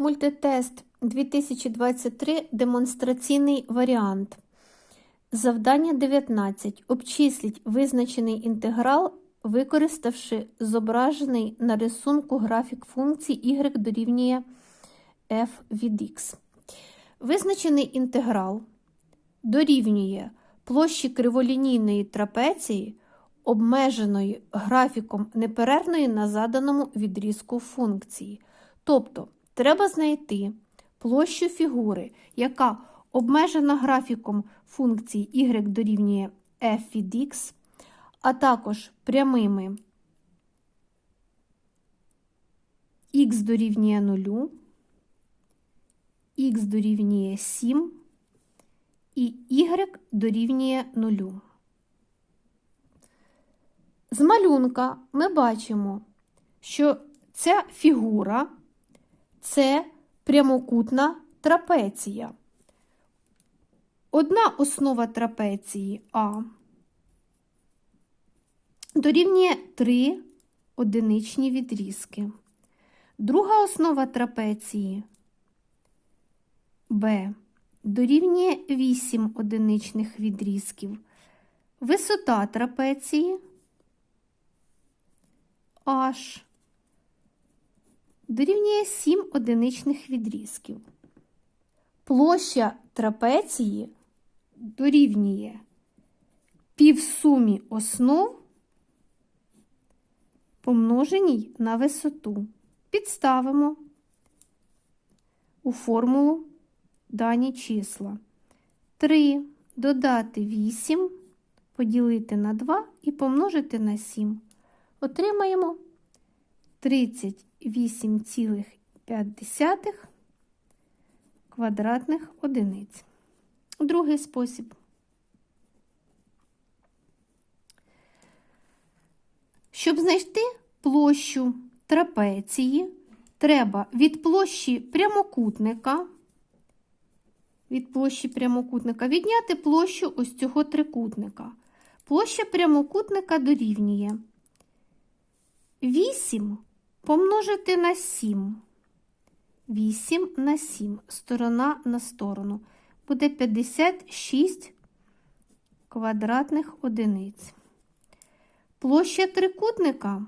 Мультитест 2023 демонстраційний варіант. Завдання 19. Обчисліть визначений інтеграл, використавши зображений на рисунку графік функції y дорівнює f від x. Визначений інтеграл дорівнює площі криволінійної трапеції, обмеженої графіком неперервної на заданому відрізку функції. Тобто, треба знайти площу фігури, яка обмежена графіком функції y дорівнює f від x, а також прямими x дорівнює 0, x дорівнює 7 і y дорівнює 0. З малюнка ми бачимо, що ця фігура це прямокутна трапеція. Одна основа трапеції А дорівнює 3 одиничні відрізки. Друга основа трапеції Б дорівнює 8 одиничних відрізків. Висота трапеції H дорівнює 7 одиничних відрізків. Площа трапеції дорівнює півсумі основ, помноженій на висоту. Підставимо у формулу дані числа. 3 додати 8, поділити на 2 і помножити на 7. Отримаємо 38,5 квадратних одиниць. Другий спосіб. Щоб знайти площу трапеції, треба від площі прямокутника від площі прямокутника відняти площу ось цього трикутника. Площа прямокутника дорівнює 8 помножити на 7. 8 на 7, сторона на сторону. Буде 56 квадратних одиниць. Площа трикутника,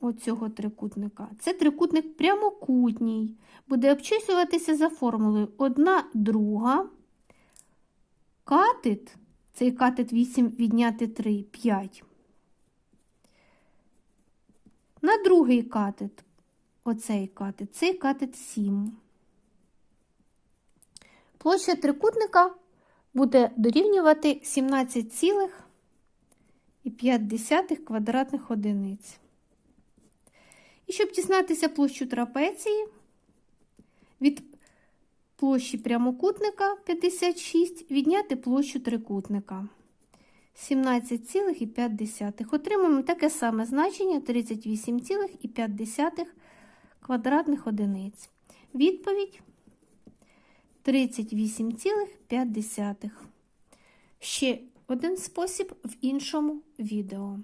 оцього трикутника, це трикутник прямокутній. Буде обчислюватися за формулою 1 друга. Катет, цей катет 8 відняти 3, 5. На другий катет, оцей катет, цей катет 7. Площа трикутника буде дорівнювати 17,5 квадратних одиниць. І щоб дізнатися площу трапеції, від площі прямокутника 56 відняти площу трикутника 17,5. Отримаємо таке саме значення 38,5 квадратних одиниць. Відповідь 38,5. Ще один спосіб в іншому відео.